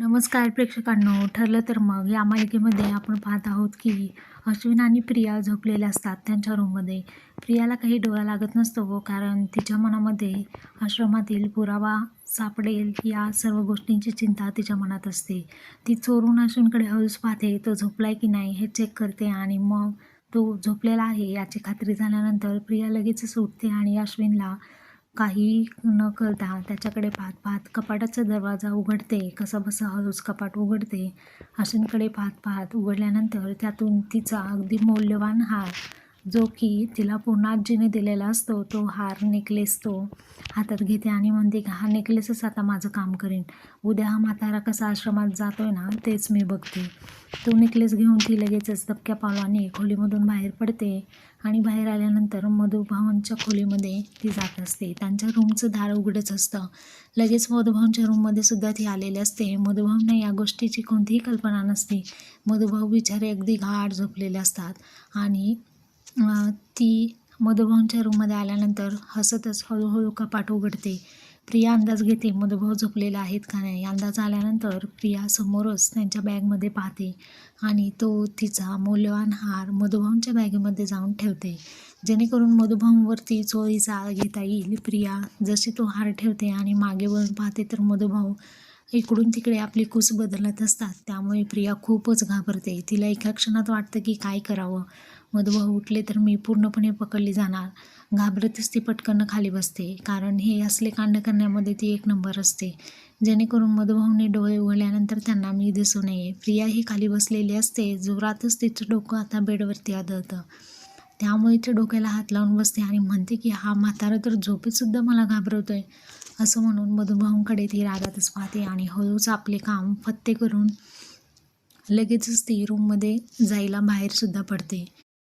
नमस्कार प्रेक्षकांनो. ठरलं तर मग या मालिकेमध्ये आपण पाहत आहोत की अश्विन आणि प्रिया झोपलेल्या असतात त्यांच्या रूममध्ये. प्रियाला काही डोळा लागत नसतो हो, कारण तिच्या मनामध्ये आश्रमातील पुरावा सापडेल या सर्व गोष्टींची चिंता तिच्या मनात असते. ती चोरून अश्विनकडे हळूच पाहते तो झोपलाय की नाही हे चेक करते आणि मग तो झोपलेला आहे याची खात्री झाल्यानंतर प्रिया लगेचच उठते आणि अश्विनला काही न करता त्याच्याकडे पाहत पाहत कपाटाचा दरवाजा उघडते कसं बसं हळूच कपाट उघडते. अश्विनकडे पाहत पाहत उघडल्यानंतर त्यातून तिचा अगदी मौल्यवान हार जो की तिला पूर्णाजीने दिलेला असतो तो हार नेकलेस तो. हातात घेते आणि म्हणते की हा नेकलेसच आता माझं काम करेन. उद्या हा म्हातारा कसा आश्रमात जातो आहे ना तेच मी बघते. तो नेकलेस घेऊन ती लगेचच दबक्या पावलाने खोलीमधून बाहेर पडते आणि बाहेर आल्यानंतर मधुभावांच्या खोलीमध्ये ती जात असते. त्यांच्या रूमचं दार उघडच असतं. लगेच मधुभाऊंच्या रूममध्ये सुद्धा ती आलेली असते. मधुभाऊंना या गोष्टीची कोणतीही कल्पना नसते. मधुभाऊ बिचारे अगदी गाढ झोपलेले असतात आणि ती मधुभाऊंच्या रूममध्ये आल्यानंतर हसतच हळूहळू कपाट उघडते. प्रिया अंदाज घेते मधुभाऊ झोपलेला आहेत का नाही? अंदाज आल्यानंतर प्रिया समोरच त्यांच्या बॅगमध्ये पाहते आणि तो तिचा मौल्यवान हार मधुभाऊंच्या बॅगेमध्ये जाऊन ठेवते. जेणेकरून मधुभाऊंवरती चोरीचा आळ घेता येईल. प्रिया जशी तो हार ठेवते आणि मागे वळून पाहते तर मधुभाऊ इकडून तिकडे आपली कुस बदलत असतात. त्यामुळे प्रिया खूपच घाबरते. तिला एका क्षणात वाटतं की काय करावं? मधुभाऊ उठले तर मी पूर्णपणे पकडली जाणार. घाबरतच ती पटकन खाली बसते. कारण हे असले कांड करण्यामध्ये ती एक नंबर असते. जेणेकरून मधुभाऊने डोळे उघडल्यानंतर त्यांना मी दिसू नये. प्रिया ही खाली बसलेली असते. जोरातच तिचं डोकं आता बेडवरती आदळतं. त्यामुळे ते डोक्याला हात लावून बसते आणि म्हणते की हा म्हातारा तर झोपेतसुद्धा मला घाबरवतोय. असं म्हणून मधुभाऊंकडे ती रागातच पाहते आणि हळूच आपले काम फत्ते करून लगेचच ती रूममध्ये जायला बाहेरसुद्धा पडते.